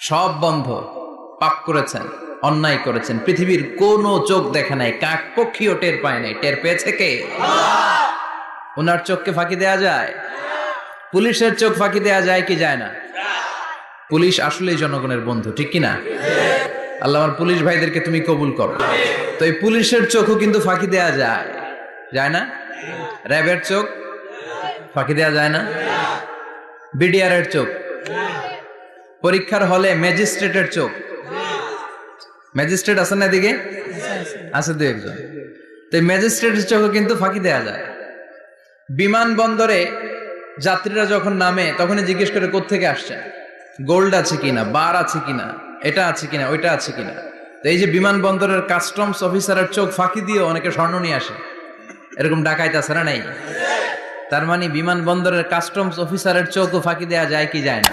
সব বন্ধ, পাপ করেছেন, অন্যায় করেছেন। পৃথিবীর কোনো চোখ দেখে নাই, কাক পক্ষীও টের পায় নাই। টের পেয়েছে কে? ওনার চোখকে ফাঁকি দেয়া যায়? পুলিশের চোখ ফাঁকি দেয়া যায় কি যায় না? পুলিশ আসলেই জনগণের বন্ধু, ঠিক কি না আল্লাহ আমার পুলিশ ভাইদেরকে তুমি কবুল করো। তো এই পুলিশের চোখও কিন্তু ফাঁকি দেয়া যায়। যায় না? র্যাবের চোখ ফাঁকি দেয়া যায় না? বিডিআর এর চোখ পরীক্ষার হলে ম্যাজিস্ট্রেটের চোখ। ম্যাজিস্ট্রেট আছে না এদিকে? আছে দু একজন। তো ম্যাজিস্ট্রেটের চোখও কিন্তু ফাঁকি দেয়া যায়। বিমানবন্দরে যাত্রীরা যখন নামে, তখনই জিজ্ঞেস করে কোত্থেকে আসছে গোল্ড আছে কিনা? বার আছে কিনা? এটা আছে কিনা? ওইটা আছে কিনা? তো এই যে বিমানবন্দরের কাস্টমস অফিসারের চোখ ফাঁকি দিয়ে অনেকে স্বর্ণ নিয়ে আসে। এরকম আছে না নাই? তার মানে বিমানবন্দরের কাস্টমস অফিসারের চোখও ফাঁকি দেওয়া যায় কি যায় না?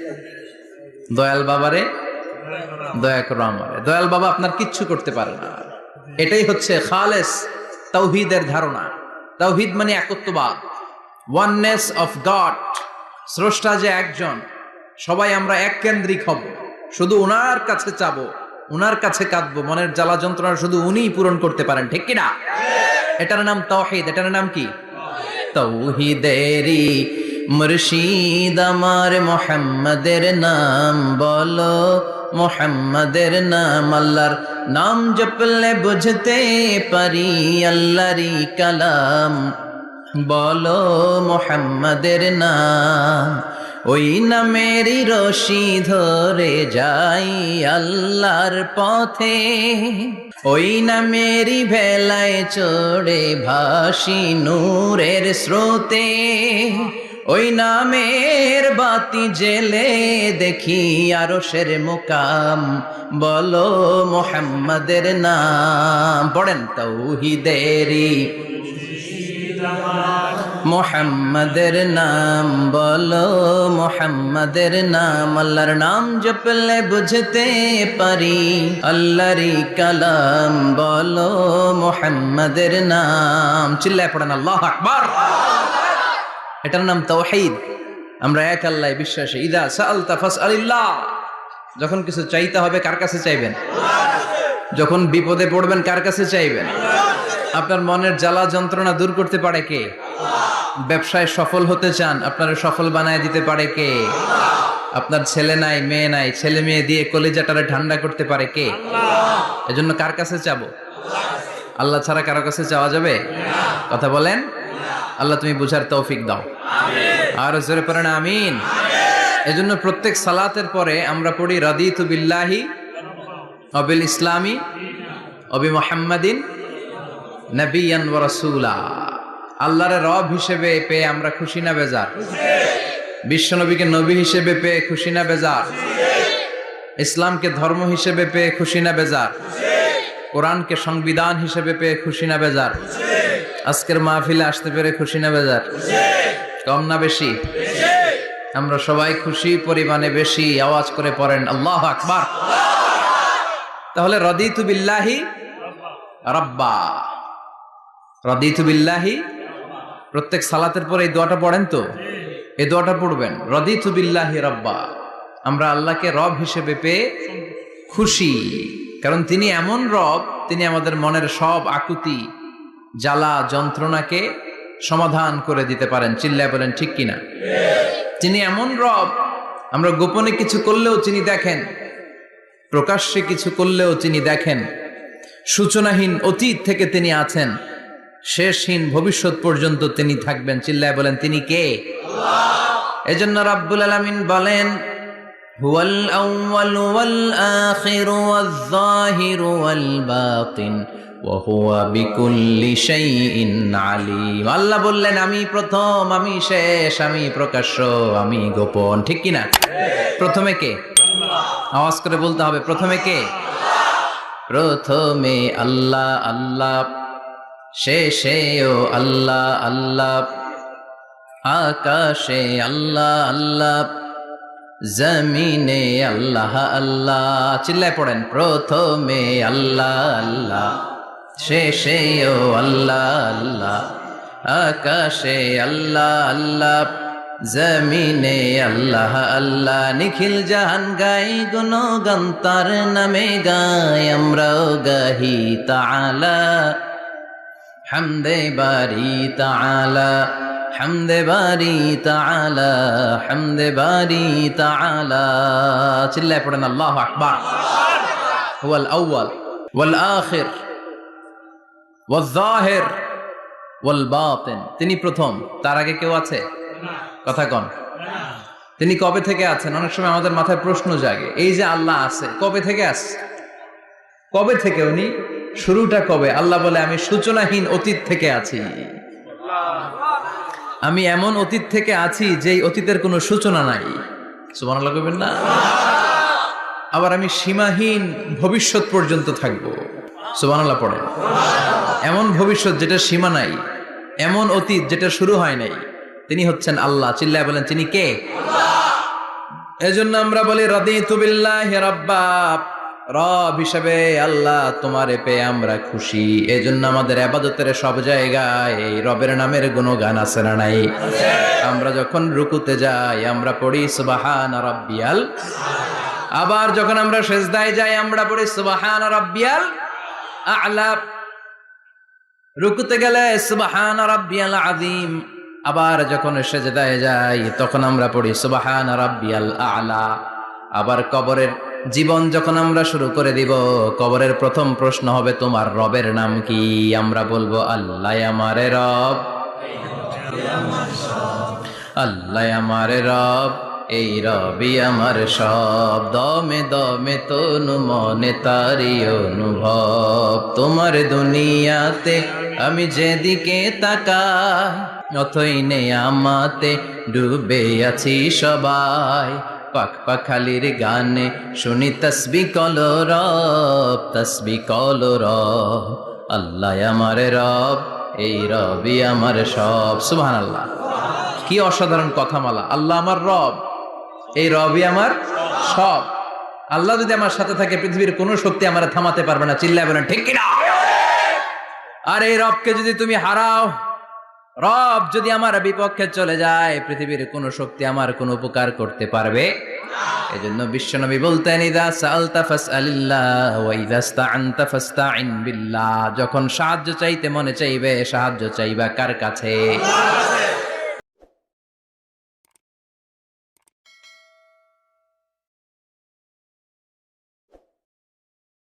দয়াল বাবারে, দয়া করো আমারে। দয়াল বাবা আপনার কিচ্ছু করতে পারে না। এটাই হচ্ছে খালেস তৌহিদের ধারণা। তৌহিদ মানে একত্ববাদ। ওয়াননেস অফ গড, স্রষ্টা যে একজন, সবাই আমরা এক কেন্দ্রিক হব। শুধু ওনার কাছে চাবো ওনার কাছে কাঁদবো, মনের জ্বালা যন্ত্রণা শুধু উনিই পূরণ করতে পারেন, ঠিক কিনা? এটার নাম তৌহিদ এটার নাম কি? তৌহিদেরি মুর্শিদ আমার মোহাম্মদের নাম বলো, মোহাম্মদের নাম আল্লাহর নাম জপলে বুঝতে পারি আল্লাহরি কালাম। বলো, মোহাম্মদের নাম, ওই নামেরই রশি ধরে যাই আল্লাহর পথে। ওই নামেরই ভেলায় চড়ে ভাসি নূরের স্রোতে। ওই নামের বাতি জেলে দেখি আরও সের মোকাম। বলো মোহাম্মদের নাম, পড়েন তৌহিদেরি মোহাম্মদের নাম, বলো মোহাম্মদের নাম। আল্লাহর নাম জপলে বুঝতে পারি, আল্লাহরই কালাম। বলো মোহাম্মদের নাম, চিল্লায় পড়েন আল্লাহ এটার নাম তৌহিদ আমরা এক আল্লাহ বিশ্বাসে। ইদা সাআলতা ফাসআলিল্লাহ। যখন কিছু চাইতে হবে, কার কাছে চাইবেন? যখন বিপদে পড়বেন, কার কাছে চাইবেন? আপনার মনের জ্বালা যন্ত্রণা দূর করতে পারে কে? ব্যবসায় সফল হতে চান, আপনারা সফল বানায় দিতে পারে কে? আপনার ছেলে নাই, মেয়ে নাই, ছেলে মেয়ে দিয়ে কলিজাটারে ঠান্ডা করতে পারে কে? এজন্য কার কাছে চাবো? আল্লাহ ছাড়া কারও কাছে চাওয়া যাবে? কথা বলেন। আল্লাহ তুমি বুঝার তৌফিক দাও। আর জোরে পড়েন, আমিন। এজন্য প্রত্যেক সালাতের পরে আমরা পড়ি, রাদিতু বিল্লাহি অবিল ইসলামী অবি মোহাম্মদিন রাসূলা। আল্লাহর রব হিসেবে পেয়ে আমরা খুশি না বেজার। বিশ্বনবীকে নবী হিসেবে পেয়ে খুশি না বেজার। ইসলামকে ধর্ম হিসেবে পেয়ে খুশি না বেজার। কোরআনকে সংবিধান হিসেবে পেয়ে খুশি না বেজার। আজকের মাহফিলে আসতে পেরে খুশি না বেজার? কম না বেশি? আমরা সবাই খুশি, পরিমাণে বেশি, আওয়াজ করে পড়েন, আল্লাহ আকবার। তাহলে রদিতু বিল্লাহি রব্বা। রদিতু বিল্লাহি, প্রত্যেক সালাতের পরে এই দোয়াটা পড়েন তো? এই দোয়াটা পড়বেন, রদিতু বিল্লাহি রব্বা। আমরা আল্লাহকে রব হিসেবে পেয়ে খুশি। কারণ তিনি এমন রব, তিনি আমাদের মনের সব আকুতি জ্বালা যন্ত্রণাকে সমাধান করে দিতে পারেন। চিল্লায় বলেন, ঠিক কিনা? তিনি এমন রব, আমরা গোপনে কিছু করলেও তিনি দেখেন, প্রকাশ্যে কিছু করলেও তিনি দেখেন, সূচনাহীন অতীত থেকে তিনি আছেন, শেষহীন ভবিষ্যৎ পর্যন্ত তিনি থাকবেন। চিল্লায় বলেন, তিনি কে? এজন্য রাব্বুল আলামিন বলেন, হুয়াল আউয়াল ওয়াল আখির ওয়াল যাহির ওয়াল বাতিন। আল্লাহ বললেন, আমি প্রথম, আমি শেষ, আমি প্রকাশ্য, আমি গোপন। ঠিক কি না? প্রথমে কে? আওয়াজ করে বলতে হবে, প্রথমে কে? প্রথমে আল্লাহ আল্লাহ, শেষে ও আল্লাহ আল্লাহ, আকাশে আল্লাহ আল্লাহ, জমিনে আল্লাহ আল্লাহ। চিল্লায় পড়েন, প্রথমে আল্লাহ আল্লাহ শেষেও আল্লাহ আল্লাহ। আকাশে আল্লাহ আল্লাহ। জমিনে আল্লাহ আল্লাহ। নিখিল জাহান গাই গুণ গন্তার নামে গাই আমরাও গাহি তালা হামদে বারি তালা হামদে বারি তালা হামদে বারি তালা চিল্লায় পড়েন আল্লাহ আকবার। ওয়াল আউয়াল ওয়াল আখির। ওয়াল জাহির ওয়াল বাতিন। তিনি প্রথম, তার আগে কেউ আছে? কথা কন। তিনি কবে থেকে আছেন? অনেক সময় আমাদের মাথায় প্রশ্ন জাগে, এই যে আল্লাহ আছে, কবে থেকে আছে কবে থেকে উনি? শুরুটা কবে? আল্লাহ বলে, আমি সূচনাহীন অতীত থেকে আছি। আমি এমন অতীত থেকে আছি যেই অতীতের কোনো সূচনা নাই। সুবহানাল্লাহ কইবেন না? আবার আমি সীমাহীন ভবিষ্যৎ পর্যন্ত থাকব। সুবহানাল্লাহ পড়েন। এমন ভবিষ্যৎ যেটা সীমা নাই এমন অতীত যেটা শুরু হয় নাই। তিনি হচ্ছেন আল্লাহ। চিল্লায় বলেন তিনি কে? এজন্য আমরা বলি রাদিতু বিল্লাহি রাব্বা। রব হিসেবে আল্লাহ তোমারে পেয়ে আমরা খুশি। এজন্য আমাদের আবাদতের সব জায়গায় এই রবের নামের গুণগান আছে না নাই? আমরা যখন রুকুতে যাই আমরা পড়ি সুবাহান রাব্বিয়াল। আবার যখন আমরা সেজদায় যাই আমরা পড়ি সুবাহান রাব্বিয়াল আ'লা। রুকুতে গেলে, সুবাহান রাব্বিয়াল আযীম। আবার যখন সেজদায় যাই, তখন আমরা পড়ি, সুবাহান রাব্বিয়াল আ'লা। আবার কবরের জীবন যখন আমরা শুরু করে দিব, কবরের প্রথম প্রশ্ন হবে, তোমার রবের নাম কি? আমরা বলব, আল্লাহ আমারে রব। আল্লাহ আমারে রব। এই রবি আমার সব, দমে দমে তনু মনে তারি অনুভব। তোমার দুনিয়াতে আমি যেদিকে তাকা অথই নে আমাতে ডুবে আছি সবাই। পাক পাখালির গানে শুনি তসবি কল রব, তসবি কল রব। আল্লাহ আমার রব, এই রবি আমার সব। সুবহান আল্লাহ কি অসাধারণ কথামালা। আল্লাহ আমার রব। এই রবি আমার সব। আল্লাহ যদি আমার সাথে থাকে, পৃথিবীর কোনো শক্তি আমার থামাতে পারবে না। চিল্লায় বলেন, ঠিক কিনা? আর এই রবকে যদি তুমি হারাও, রব যদি আমার বিপক্ষে চলে যায়, পৃথিবীর কোন শক্তি আমার কোন উপকার করতে পারবে এজন্য বিশ্বনবী বলতেন, ইদা সালতা ফাসআলিল্লাহ ওয়া ইদা ইসতাআনতা বিল্লাহ। যখন সাহায্য চাইতে মনে চাইবে, সাহায্য চাইবা কার কাছে?